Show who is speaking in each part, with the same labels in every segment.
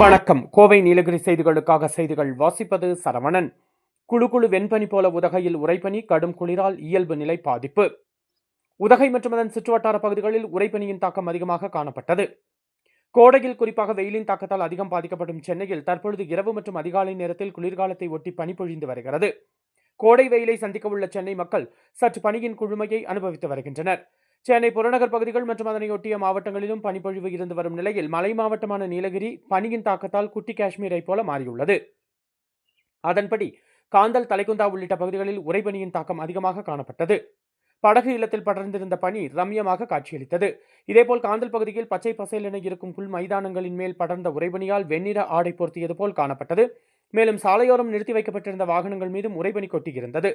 Speaker 1: வணக்கம். கோவை நீலகிரி செய்திகளுக்காக செய்திகள் வாசிப்பது சரவணன். குழு குழு வெண்பனி போல உதகையில் உறைபனி கடும் குளிரால் இயல்பு நிலை பாதிப்பு. உதகை மற்றும் அதன் சுற்றுவட்டார பகுதிகளில் உறைபனியின் தாக்கம் அதிகமாக காணப்பட்டது. கோடையில் குறிப்பாக வெயிலின் தாக்கத்தால் அதிகம் பாதிக்கப்படும் சென்னையில் தற்பொழுது இரவு மற்றும் அதிகாலை நேரத்தில் குளிர்காலத்தை ஒட்டி பனி பொழிந்து வருகிறது. கோடை வெயிலை சந்திக்க உள்ள சென்னை மக்கள் சற்று பனியின் குழுமையை அனுபவித்து வருகின்றனர். சென்னை புறநகர் பகுதிகள் மற்றும் அதனையொட்டிய மாவட்டங்களிலும் பனிப்பொழிவு இருந்து வரும் நிலையில் மலை மாவட்டமான நீலகிரி பனியின் தாக்கத்தால் குட்டி காஷ்மீரை போல மாறியுள்ளது. அதன்படி காந்தல் தலைக்குந்தா உள்ளிட்ட பகுதிகளில் உறைபனியின் தாக்கம் அதிகமாக காணப்பட்டது. படகு இல்லத்தில் படர்ந்திருந்த பனி ரம்யமாக காட்சியளித்தது. இதேபோல் காந்தல் பகுதியில் பச்சை பசேல் என இருக்கும் புல் மைதானங்களின் மேல் படர்ந்த உறைபனியால் வெண்ணிற ஆடை பொருத்தியது போல் காணப்பட்டது. மேலும் சாலையோரம் நிறுத்தி வைக்கப்பட்டிருந்த வாகனங்கள் மீதும் உறைபனி கொட்டியிருந்தது.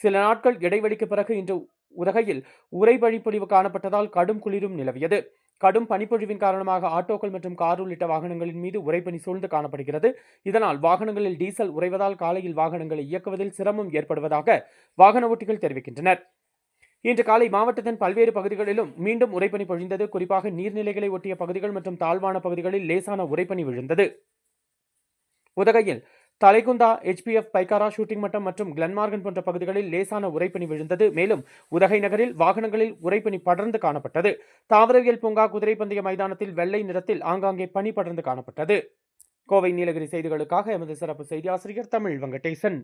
Speaker 1: சில நாட்கள் இடைவெளிக்கு பிறகு இன்று உதகையில் உறைபனி பொழிவு காணப்பட்டதால் கடும் குளிரும் நிலவியது. கடும் பனிப்பொழிவின் காரணமாக ஆட்டோக்கள் மற்றும் கார் உள்ளிட்ட வாகனங்களின் மீது உறைபனி சூழ்ந்து காணப்படுகிறது. இதனால் வாகனங்களில் டீசல் உறைவதால் காலையில் வாகனங்களை இயக்குவதில் சிரமம் ஏற்படுவதாக வாகன ஓட்டிகள் தெரிவிக்கின்றனர். இன்று காலை மாவட்டத்தின் பல்வேறு பகுதிகளிலும் மீண்டும் உறைபனி பொழிந்தது. குறிப்பாக நீர்நிலைகளை ஒட்டிய பகுதிகள் மற்றும் தாழ்வான பகுதிகளில் லேசான உறைபனி விழுந்தது. உதகையில் தலைகுந்தா எச்பிஎஃப் பைக்காரா ஷூட்டிங் மட்டம் மற்றும் கிளன்மார்கன் போன்ற பகுதிகளில் லேசான உரைப்பணி விழுந்தது. மேலும் உதகை நகரில் வாகனங்களில் உரைப்பணி படர்ந்து காணப்பட்டது. தாவரவியல் பூங்கா குதிரை பந்தய மைதானத்தில் வெள்ளை நிறத்தில் ஆங்காங்கே பனி படர்ந்து காணப்பட்டது. கோவை நீலகிரி செய்திகளுக்காக எமது சிறப்பு செய்தி ஆசிரியர் தமிழ் வெங்கடேசன்.